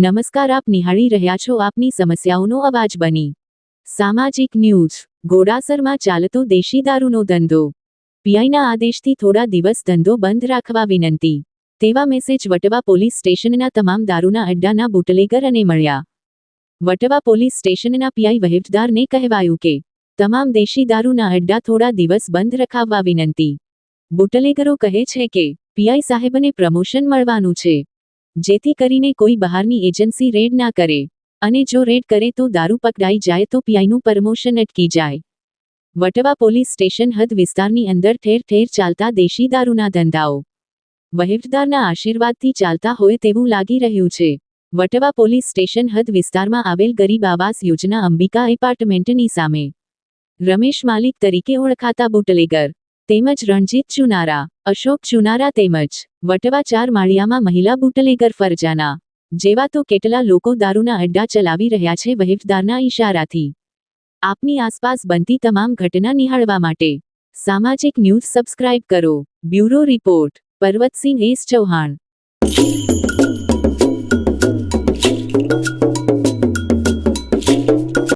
નમસ્કાર, આપ નિહાળી રહ્યા છો આપની સમસ્યાઓનો અવાજ બની. સામાજિક ન્યૂઝ ઘોડાસરમાં ચાલતો દેશી દારૂનો ધંધો. પીઆઈના આદેશથી થોડા દિવસ ધંધો બંધ રાખવા વિનંતી. તેવા મેસેજ વટવા પોલીસ સ્ટેશનના તમામ દારૂના અડ્ડાના બુટલેગર અને મળ્યા. વટવા પોલીસ સ્ટેશનના પીઆઈ વહીવટદારને કહેવાયું કે, તમામ દેશી દારૂના અડ્ડા થોડા દિવસ બંધ રખાવવા વિનંતી. બુટલેગરો કહે છે કે, પીઆઈ સાહેબને પ્રમોશન મળવાનું છે. જેથી કરીને કોઈ બહારની એજન્સી રેડ ના કરે. અને જો રેડ કરે તો દારૂ પકડાઈ જાય તો પીઆઈનું પ્રમોશન અટકી જાય. વટવા પોલીસ સ્ટેશન હદ વિસ્તારની અંદર ઠેર ઠેર ચાલતા દેશી દારૂના ધંધાઓ. વહીવટદારના આશીર્વાદથી ચાલતા હોય તેવું લાગી રહ્યું છે. વટવા પોલીસ સ્ટેશન હદ વિસ્તારમાં આવેલ ગરીબ આવાસ યોજના અંબિકા એપાર્ટમેન્ટની સામે. રમેશ માલિક તરીકે ઓળખાતા બુટલેગર. તેમજ રણજીત ચુનારા, અશોક ચુનારા તેમજ વટવા ચાર માળિયામાં મહિલા બુટલેગર ફરજાના, જેવા તો કેટલા લોકો દારૂના અડ્ડા ચલાવી રહ્યા છે વહીવટદારના ઇશારાથી આપની આસપાસ બનતી તમામ ઘટના નિહાળવા માટે સામાજિક ન્યૂઝ સબસ્ક્રાઇબ કરો. Bureau report, Parvatsinh S Chauhan.